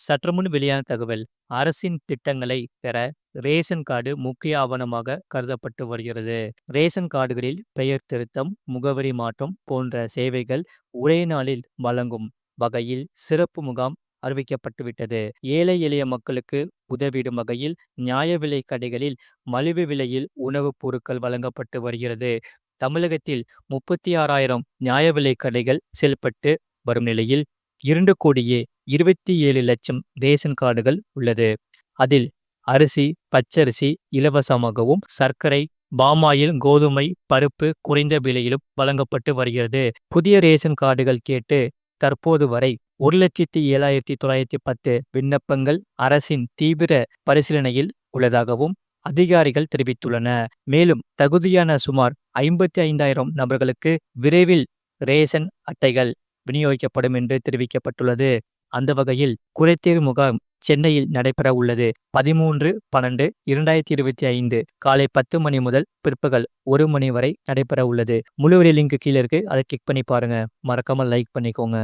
சற்றுமுன் வெளியான தகவல் அரசின் திட்டங்களை பெற ரேஷன் கார்டு முக்கிய ஆவணமாக கருதப்பட்டு வருகிறது. ரேஷன் கார்டுகளில் பெயர் திருத்தம் முகவரி மாற்றம் போன்ற சேவைகள் ஒரே நாளில் வழங்கும் வகையில் சிறப்பு முகாம் அறிவிக்கப்பட்டுவிட்டது. ஏழை எளிய மக்களுக்கு உதவிடும் வகையில் நியாய விலை கடைகளில் மலிவு விலையில் உணவுப் பொருட்கள் வழங்கப்பட்டு வருகிறது. தமிழகத்தில் முப்பத்தி ஆறாயிரம் நியாய விலை கடைகள் செயல்பட்டு வரும் நிலையில் இரண்டு கோடியே இருபத்தி ஏழு லட்சம் ரேஷன் கார்டுகள் உள்ளது. அதில் அரிசி பச்சரிசி இலவசமாகவும் சர்க்கரை பாமாயில் கோதுமை பருப்பு குறைந்த விலையிலும் வழங்கப்பட்டு வருகிறது. புதிய ரேஷன் கார்டுகள் கேட்டு தற்போது வரை ஒரு லட்சத்தி ஏழாயிரத்தி தொள்ளாயிரத்தி பத்து விண்ணப்பங்கள் அரசின் தீவிர பரிசீலனையில் உள்ளதாகவும் அதிகாரிகள் தெரிவித்துள்ளன மேலும் தகுதியான சுமார் ஐம்பத்தி ஐந்தாயிரம் நபர்களுக்கு விரைவில் ரேஷன் அட்டைகள் விநியோகிக்கப்படும் என்று தெரிவிக்கப்பட்டுள்ளது. அந்த வகையில் குறைத்தீர் முகாம் சென்னையில் நடைபெற உள்ளது. பதிமூன்று பன்னெண்டு இரண்டாயிரத்தி இருபத்தி ஐந்து காலை பத்து மணி முதல் பிற்பகல் ஒரு மணி வரை நடைபெற உள்ளது. முழுவரி லிங்க் கீழே இருக்கு. அதை கிளிக் பண்ணி பாருங்க. மறக்காம லைக் பண்ணிக்கோங்க.